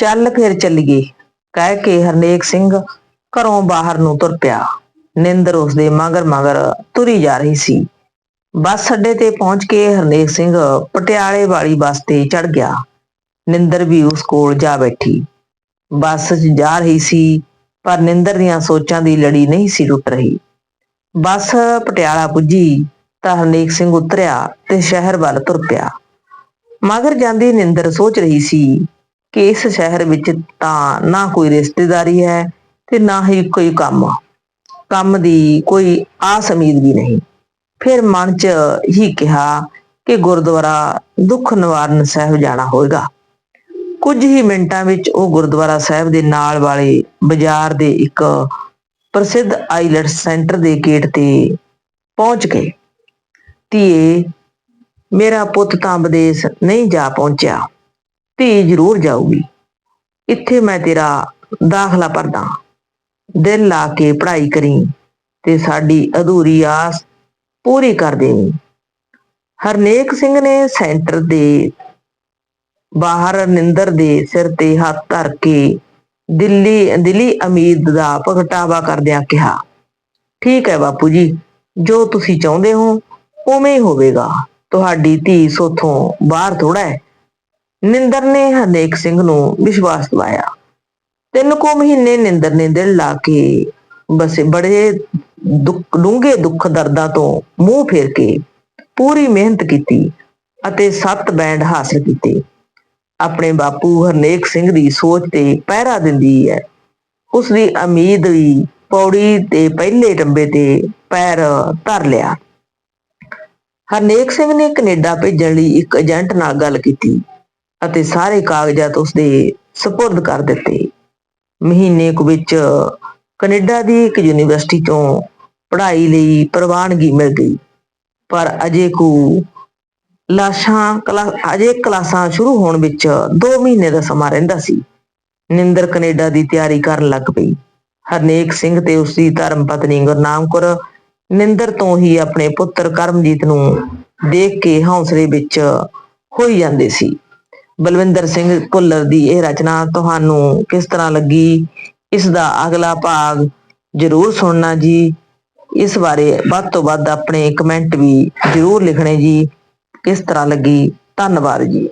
ਚੱਲ ਫਿਰ ਚੱਲੀਏ। ਕਹਿ ਕੇ ਹਰਨੇਕ ਸਿੰਘ ਘਰੋਂ ਬਾਹਰ ਨੂੰ ਤੁਰ ਪਿਆ। ਨਿੰਦਰ ਉਸਦੇ ਮਗਰ ਮਗਰ ਤੁਰੀ ਜਾ ਰਹੀ ਸੀ। ਬੱਸ ਅੱਡੇ ਤੇ ਪਹੁੰਚ ਕੇ ਹਰਨੇਕ ਸਿੰਘ ਪਟਿਆਲੇ ਵਾਲੀ ਬੱਸ ਤੇ ਚੜ ਗਿਆ। ਨਿੰਦਰ ਵੀ ਉਸ ਕੋਲ ਜਾ ਬੈਠੀ। ਬੱਸ 'ਚ ਜਾ ਰਹੀ ਸੀ, ਪਰ ਨਿੰਦਰ ਦੀਆਂ ਸੋਚਾਂ ਦੀ ਲੜੀ ਨਹੀਂ ਸੀ ਟੁੱਟ ਰਹੀ। ਬੱਸ ਪਟਿਆਲਾ ਪੁੱਜੀ ਤਾਂ ਹਰਨੇਕ ਸਿੰਘ ਉਤਰਿਆ ਤੇ ਸ਼ਹਿਰ ਵੱਲ ਤੁਰ ਪਿਆ। ਮਗਰ ਜਾਂਦੀ ਨਿੰਦਰ ਸੋਚ ਰਹੀ ਸੀ ਕਿ ਇਸ ਸ਼ਹਿਰ ਵਿੱਚ ਤਾਂ ਨਾ ਕੋਈ ਰਿਸ਼ਤੇਦਾਰੀ ਹੈ ਤੇ ਨਾ ਹੀ ਕੋਈ ਕੰਮ। ਕੰਮ ਦੀ ਕੋਈ ਆਸ ਉਮੀਦ ਵੀ ਨਹੀਂ। ਫਿਰ ਮਨ 'ਚ ਹੀ ਕਿਹਾ ਕਿ ਗੁਰਦੁਆਰਾ ਦੁੱਖ ਨਿਵਾਰਨ ਸਾਹਿਬ ਜਾਣਾ ਹੋਵੇਗਾ ਕੁਝ ਹੀ ਮਿੰਟਾਂ ਵਿੱਚ ਉਹ ਗੁਰਦੁਆਰਾ ਸਾਹਿਬ ਦੇ ਨਾਲ ਵਾਲੇ ਬਾਜ਼ਾਰ ਦੇ ਇੱਕ ਪ੍ਰਸਿੱਧ ਆਈਲੈਟਸ ਸੈਂਟਰ ਦੇ ਗੇਟ ਤੇ ਪਹੁੰਚ ਗਏ। ਧੀਏ, ਮੇਰਾ ਪੁੱਤ ਤਾਂ ਵਿਦੇਸ਼ ਨਹੀਂ ਜਾ ਪਹੁੰਚਿਆ। ਧੀ ਜ਼ਰੂਰ ਜਾਊਗੀ। ਇੱਥੇ ਮੈਂ ਤੇਰਾ ਦਾਖਲਾ ਭਰਦਾ ਦਿਲ ਲਾ ਕੇ ਪੜ੍ਹਾਈ ਕਰੀ ਤੇ ਸਾਡੀ ਅਧੂਰੀ ਆਸ ਪੂਰੀ ਕਰ ਦੇਵੀਂ। ਹਰਨੇਕ ਸਿੰਘ ਨੇ ਸੈਂਟਰ ਦੇ ਬਾਹਰ ਨਿੰਦਰ ਦੇ ਸਿਰ ਤੇ ਹੱਥ ਧਰ ਕੇ ਦਿੱਲੀ, ਦਿਲੀ ਅਮੀਰ ਦਾ ਪ੍ਰਗਟਾਵਾ ਕਰਦਿਆਂ ਕਿਹਾ, ਠੀਕ ਹੈ ਬਾਪੂ ਜੀ, ਜੋ ਤੁਸੀਂ ਚਾਹੁੰਦੇ ਹੋ, ਉਵੇਂ ਹੀ ਹੋਵੇਗਾ। ਤੁਹਾਡੀ ਧੀ ਸੋਥੋਂ ਬਾਹਰ ਥੋੜਾ ਹੈ। ਨਿੰਦਰ ਨੇ ਹਰਨੇਕ ਸਿੰਘ ਨੂੰ ਵਿਸ਼ਵਾਸ ਦਿਵਾਇਆ। ਤਿੰਨ ਕੁ ਮਹੀਨੇ ਨਿੰਦਰ ਨੇ ਦਿਲ ਲਾ ਕੇ ਬਸੇ ਬੜੇ ਦੁੱਖ, ਡੂੰਘੇ ਦੁੱਖ ਦਰਦਾਂ ਤੋਂ ਮੂੰਹ ਫੇਰ ਕੇ ਪੂਰੀ ਮਿਹਨਤ ਕੀਤੀ ਅਤੇ ਸੱਤ ਬੈਂਡ ਹਾਸਲ ਕੀਤੇ। ਆਪਣੇ ਬਾਪੂ ਹਰਨੇਕ ਸਿੰਘ ਦੀ ਸੋਚ ਤੇ ਪਹਿਰਾ ਦਿੰਦੀ ਹੈ। ਉਸ ਦੀ ਉਮੀਦ ਵੀ ਪੌੜੀ ਤੇ ਪਹਿਲੇ ਟੰਬੇ ਤੇ ਪੈਰ ਧਰ ਲਿਆ। ਹਰਨੇਕ ਸਿੰਘ ਨੇ ਕੈਨੇਡਾ ਭੇਜਣ ਲਈ ਇੱਕ ਏਜੰਟ ਨਾਲ ਗੱਲ ਕੀਤੀ। ਅਤੇ ਸਾਰੇ ਕਾਗਜ਼ਾਤ ਉਸਦੇ ਸਪੁਰਦ ਕਰ ਦਿੱਤੇ। ਮਹੀਨੇ ਕੁ ਵਿੱਚ ਕੈਨੇਡਾ ਦੀ ਇੱਕ ਯੂਨੀਵਰਸਿਟੀ ਤੋਂ ਪੜ੍ਹਾਈ ਲਈ ਪ੍ਰਵਾਨਗੀ ਮਿਲ ਗਈ। ਪਰ ਅਜੇ ਕੁ ਲਾਸ਼ਾਂ, ਕਲਾ, ਅਜੇ ਕਲਾਸਾਂ ਸ਼ੁਰੂ ਹੋਣ ਵਿੱਚ 2 ਮਹੀਨੇ ਦਾ ਸਮਾਂ ਰਹਿੰਦਾ ਸੀ। ਨਿੰਦਰ ਕੈਨੇਡਾ ਦੀ ਤਿਆਰੀ ਕਰਨ ਲੱਗ ਪਈ। ਹਰਨੇਕ ਸਿੰਘ ਤੇ ਉਸ ਦੀ ਧਰਮ ਪਤਨੀ ਗੁਰਨਾਮ ਕੌਰ ਨਿੰਦਰ ਤੋਂ ਹੀ ਆਪਣੇ ਪੁੱਤਰ ਕਰਮਜੀਤ ਨੂੰ ਦੇਖ ਕੇ ਹੌਸਲੇ ਵਿੱਚ ਹੋਈ ਜਾਂਦੇ ਸੀ। ਬਲਵਿੰਦਰ ਸਿੰਘ ਭੁੱਲਰ ਦੀ ਇਹ ਰਚਨਾ ਤੁਹਾਨੂੰ ਕਿਸ ਤਰ੍ਹਾਂ ਲੱਗੀ? ਇਸ ਦਾ ਅਗਲਾ ਭਾਗ ਜ਼ਰੂਰ ਸੁਣਨਾ ਜੀ। ਇਸ ਬਾਰੇ ਵੱਧ ਤੋਂ ਵੱਧ ਆਪਣੇ ਕਮੈਂਟ ਵੀ ਜ਼ਰੂਰ ਲਿਖਣੇ ਜੀ। ਕਿਸ ਤਰ੍ਹਾਂ ਲੱਗੀ? ਧੰਨਵਾਦ ਜੀ।